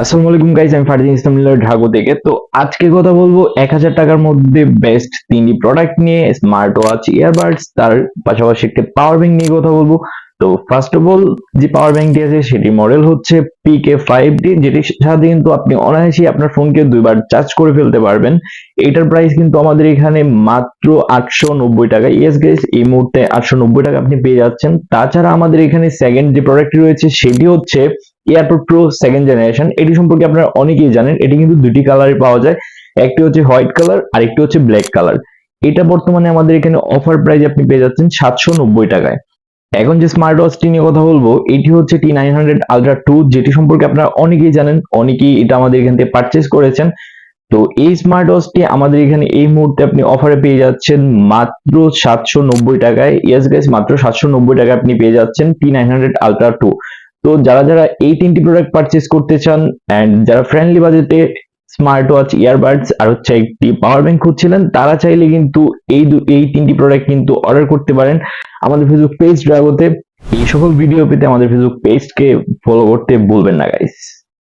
আসসালামু আলাইকুম গাইস আমি ফারদিন ইসলাম ঢাকো থেকে। তো আজকে কথা বলব এক হাজার টাকার মধ্যে বেস্ট তিনটি প্রোডাক্ট নিয়ে স্মার্ট ওয়াচ ইয়ারবাডস তার পাশাপাশি একটা পাওয়ার ব্যাংক নিয়ে কথা বলব। তো ফার্স্ট অফ অল যে পাওয়ার ব্যাংকটি আছে সেটি মডেল হচ্ছে পিকে ফাইভ ডি যেটির সাথে কিন্তু আপনি অনায়াসেই আপনার ফোনকে দুইবার চার্জ করে ফেলতে পারবেন। এটার প্রাইস কিন্তু আমাদের এখানে মাত্র আটশো নব্বই টাকা। ইয়েস গাইস এই মুহূর্তে আটশো নব্বই টাকা আপনি পেয়ে যাচ্ছেন। তাছাড়া আমাদের এখানে সেকেন্ড যে প্রোডাক্টটি রয়েছে, সেটি হচ্ছে এয়ারপোর্ট প্রো সেকেন্ড জেনারেশন এটি সম্পর্কে আপনারা অনেকেই জানেন, এটি কিন্তু দুটি কালারে পাওয়া যায়। একটি হচ্ছে হোয়াইট কালার আর একটি হচ্ছে ব্ল্যাক কালার এটা বর্তমানে আমাদের এখানে অফার প্রাইস আপনি পেয়ে যাচ্ছেন সাতশো নব্বই টাকায়। এখন যে স্মার্ট ওয়াচটি নিয়ে কথা বলব, এটি হচ্ছে T nine hundred ultra two যেটি সম্পর্কে আপনারা অনেকেই জানেন, অনেকেই এটা আমাদের এখান থেকে পারচেস করেছেন। তো এই স্মার্ট ওয়াচটি আমাদের এখানে এই মুহূর্তে আপনি অফারে পেয়ে যাচ্ছেন মাত্র সাতশো নব্বই টাকায়। ইয়েস গাইস মাত্র সাতশো নব্বই টাকায় আপনি পেয়ে যাচ্ছেন T nine hundred ultra two তো যারা যারা এই তিনটি প্রোডাক্ট পারচেস করতে চান অ্যান্ড যারা ফ্রেন্ডলি বাজেটে স্মার্ট ওয়াচ ইয়ারবাডস আর হচ্ছে একটি পাওয়ার ব্যাংক খুঁজছিলেন, তারা চাইলে কিন্তু এই এই তিনটি প্রোডাক্ট কিন্তু অর্ডার করতে পারেন আমাদের ফেসবুক পেজ ড্রাগোতে এই সকল ভিডিও পেতে আমাদের ফেসবুক পেজকে ফলো করতে ভুলবেন না গাইস